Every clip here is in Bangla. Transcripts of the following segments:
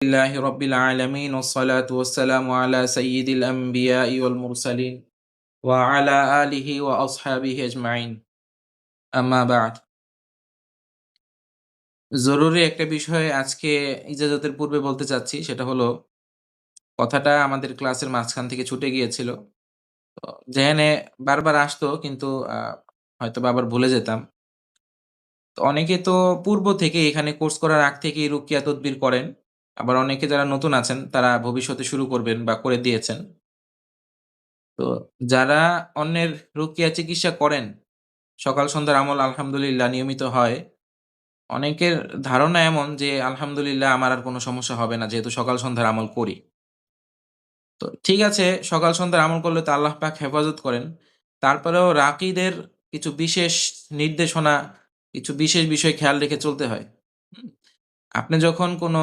لله رب العالمين والصلاة والسلام على سيد الأنبياء والمرسلين وعلى آله وأصحابه أجمعين أما بعد জরুরি একটা বিষয় আজকে ইজাজতের পূর্বে বলতে চাচ্ছি সেটা হলো কথাটা আমাদের ক্লাসের মাঝখান থেকে ছুটে গিয়েছিল তো জেহেনে বারবার আসতো কিন্তু আহ, হয়তো বা আবার ভুলে যেতাম তো অনেকে তো পূর্ব থেকে এখানে কোর্স করার আগ থেকেই রুকিয়া তদবির করেন আবার অনেকে যারা নতুন আছেন, তারা ভবিষ্যতে শুরু করবেন বা করে দিয়েছেন। তো যারা অন্যের রুকিয়া চিকিৎসা করেন, সকাল সন্ধ্যার আমল আলহামদুলিল্লাহ নিয়মিত হয়। অনেকের ধারণা এমন যে, আলহামদুলিল্লাহ, আমার আর কোনো সমস্যা হবে না, যেহেতু সকাল সন্ধ্যার আমল করি। তো ঠিক আছে, সকাল সন্ধ্যার আমল করলে তো আল্লাহ পাক হেফাজত করেন। তারপরেও রাকিদের কিছু বিশেষ নির্দেশনা, কিছু বিশেষ বিষয় খেয়াল রেখে চলতে হয়। আপনি যখন কোনো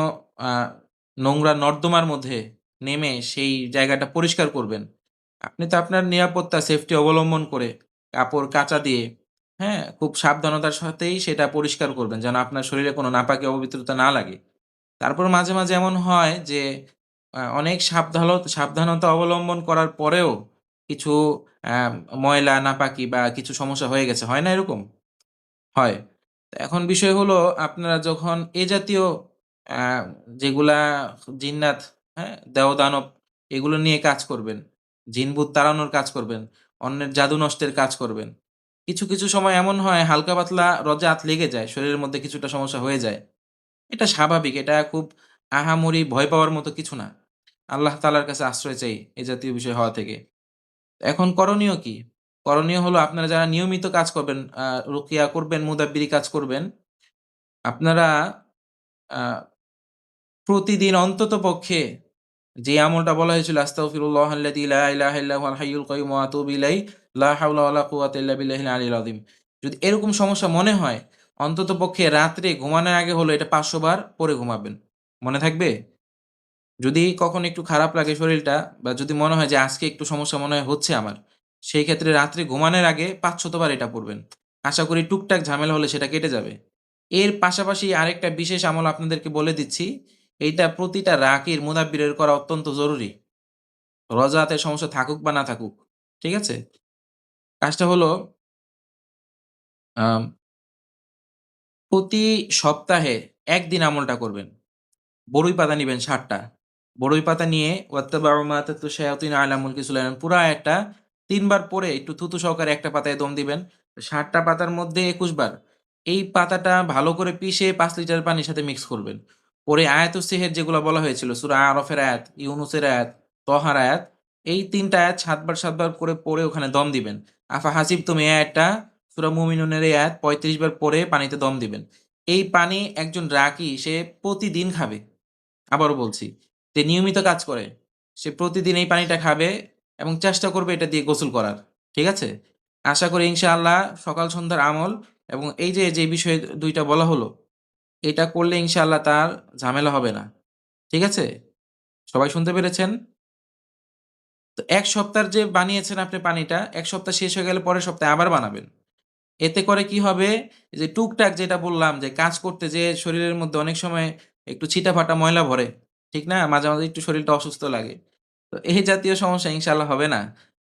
নোংরা নর্দমার মধ্যে নেমে সেই জায়গাটা পরিষ্কার করবেন। আপনি তো আপনার নিরাপত্তা সেফটি অবলম্বন করে কাপড় কাচা দিয়ে হ্যাঁ খুব সাবধানতার সাথেই সেটা পরিষ্কার করবেন যেন আপনার শরীরে কোনো নাপাকি অপবিত্রতা না লাগে। তারপর মাঝে মাঝে এমন হয় যে অনেক সাবধানত সাবধানতা অবলম্বন করার পরেও কিছু ময়লা, নাপাকি বা কিছু সমস্যা হয়ে গেছে। হয় না এরকম? হয়। এখন বিষয় হলো, আপনারা যখন এ জাতীয় যেগুলা জিন্নাত হ্যাঁ? দেওদানব এগুলো নিয়ে কাজ করবেন। জিনভূত তাড়ানোর কাজ করবেন। অন্যের জাদু নষ্টের কাজ করবেন। কিছু কিছু সময় এমন হয় হালকা পাতলা রজাত লেগে যায় শরীরের মধ্যে কিছুটা সমস্যা হয়ে যায়। এটা স্বাভাবিক এটা খুব আহামরি ভয় পাওয়ার মতো কিছু না। আল্লাহ তালার কাছে আশ্রয় চাই এ জাতীয় বিষয় হওয়া থেকে। এখন করণীয় কি? করণীয় হলো আপনারা যারা নিয়মিত কাজ করবেন আহ, রুকিয়া করবেন মুদাব্বিরি কাজ করবেন আপনারা প্রতিদিন অন্তত পক্ষে যে আমলটা বলা হয়েছিল আযীম। যদি এরকম সমস্যা মনে হয়, অন্তত পক্ষে রাত্রে ঘুমানোর আগে হলো এটা 500 বার পরে ঘুমাবেন। মনে থাকবে? যদি কখন একটু খারাপ লাগে শরীরটা বা যদি মনে হয় যে আজকে একটু সমস্যা মনে হয় হচ্ছে আমার, সেই ক্ষেত্রে রাত্রে ঘুমানোর আগে 500 বার এটা পড়বেন। আশা করি টুকটাক ঝামেলা হলে সেটা কেটে যাবে। এর পাশাপাশি আরেকটা বিশেষ আমল আপনাদেরকে বলে দিচ্ছি এইটা প্রতিটা রাকির মুদাব্বিরের করা অত্যন্ত জরুরি। রজাতে সমস্যা থাকুক বা না থাকুক, ঠিক আছে? কাজটা হলো প্রতি সপ্তাহে একদিন আমলটা করবেন। বড়ই পাতা নিবেন ষাটটা। বড়ই পাতা নিয়ে ওয়াত্তাবাউমাতাতু শায়াতিন আলা মুলকি সুলাইমান পুরা একটা তিনবার পরে একটু থুতু সহকারে একটা পাতায় দম দিবেন। ষাটটা পাতার মধ্যে একুশ বার। এই পাতাটা ভালো করে পিষে পাঁচ লিটার পানির সাথে মিক্স করবেন। পরে আয়াত সেহের যেগুলো বলা হয়েছিল, সুরা আরফের আয়াত, ইউনুসের আয়াত, তহার আয়াত, এই তিনটা আয়াত সাতবার সাতবার করে পরে ওখানে দম দিবেন। আফা হাসিব তুমি আয়াতটা সুরা মুমিনুনের আয়াত পঁয়ত্রিশ বার পরে পানিতে দম দিবেন। এই পানি একজন রাকি সে প্রতিদিন খাবে। আবারও বলছি যে নিয়মিত কাজ করে, সে প্রতিদিন এই পানিটা খাবে এবং চেষ্টা করবে এটা দিয়ে গোসল করার, ঠিক আছে? আশা করি ইনশাআল্লাহ সকাল সন্ধ্যার আমল এবং এই যে যে বিষয়ে দুইটা বলা হলো এটা করলে ইনশাআল্লাহ তার ঝামেলা হবে না। ঠিক আছে? সবাই শুনতে পেরেছেন? তো এক সপ্তাহ যে বানিয়েছেন আপনি পানিটা, এক সপ্তাহ শেষ হয়ে গেলে পরের সপ্তাহে আবার বানাবেন। এতে করে কি হবে? যে টুকটাক যেটা বললাম যে কাজ করতে যে শরীরের মধ্যে অনেক সময় একটু ছিটাফাটা ময়লা ভরে, ঠিক না? মাঝে মাঝে একটু শরীরটা অসুস্থ লাগে। তো এই জাতীয় সমস্যা ইনশাল্লাহ হবে না।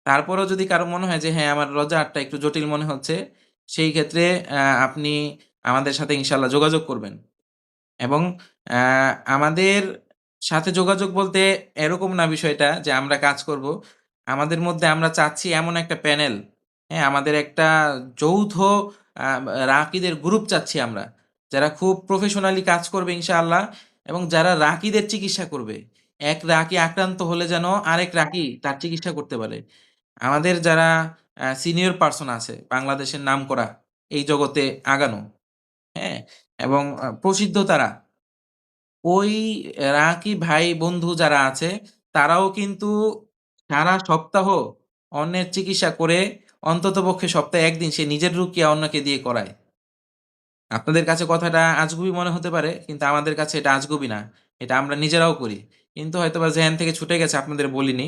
তারপরেও যদি কারও মনে হয় যে হ্যাঁ আমার রোজা আটটা একটু জটিল মনে হচ্ছে, সেই ক্ষেত্রে আপনি আমাদের সাথে ইনশাল্লাহ যোগাযোগ করবেন। এবং আমাদের সাথে যোগাযোগ বলতে এরকম না বিষয়টা যে আমরা কাজ করব। আমাদের মধ্যে আমরা চাচ্ছি এমন একটা প্যানেল হ্যাঁ আমাদের একটা যৌথ রাকিদের গ্রুপ চাচ্ছি আমরা, যারা খুব প্রফেশনালি কাজ করবে ইনশাআল্লাহ এবং যারা রাকিদের চিকিৎসা করবে। এক রাকি আক্রান্ত হলে যেন আরেক রাকি তার চিকিৎসা করতে পারে। আমাদের যারা সিনিয়র পার্সন আছে, বাংলাদেশের নামকরা এই জগতে আগানো হ্যাঁ? এবং প্রসিদ্ধ তারা। ওই রাকি ভাই বন্ধু যারা আছে, তারাও কিন্তু সারা সপ্তাহ অন্যের চিকিৎসা করে অন্ততপক্ষে সপ্তাহে একদিন সে নিজের রুকিয়া অন্যকে দিয়ে করায়। আপনাদের কাছে কথাটা আজগুবি মনে হতে পারে, কিন্তু আমাদের কাছে এটা আজগুবি না। এটা আমরা নিজেরাও করি। কিন্তু হয়তোবা জেহান থেকে ছুটে গেছে আপনাদের বলিনি।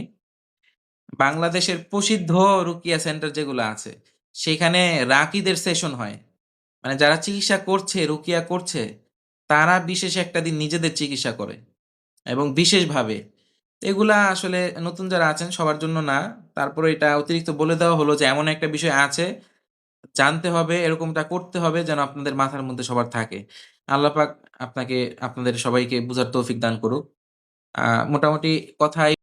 বাংলাদেশের প্রসিদ্ধ রুকিয়া সেন্টার যেগুলো আছে, সেখানে রাকিদের সেশন হয়। মানে যারা চিকিৎসা করছে রুকিয়া করছে তারা বিশেষ একটা দিন নিজেদের চিকিৎসা করে এবং বিশেষভাবে। এগুলা আসলে নতুন যারা আছেন সবার জন্য না। তারপরে এটা অতিরিক্ত বলে দেওয়া হলো যে এমন একটা বিষয় আছে, জানতে হবে, এরকমটা করতে হবে যেন আপনাদের মাথার মধ্যে সবার থাকে। আল্লাহ পাক আপনাকে আপনাদের সবাইকে বুঝার তৌফিক দান করুক। মোটামুটি কথায়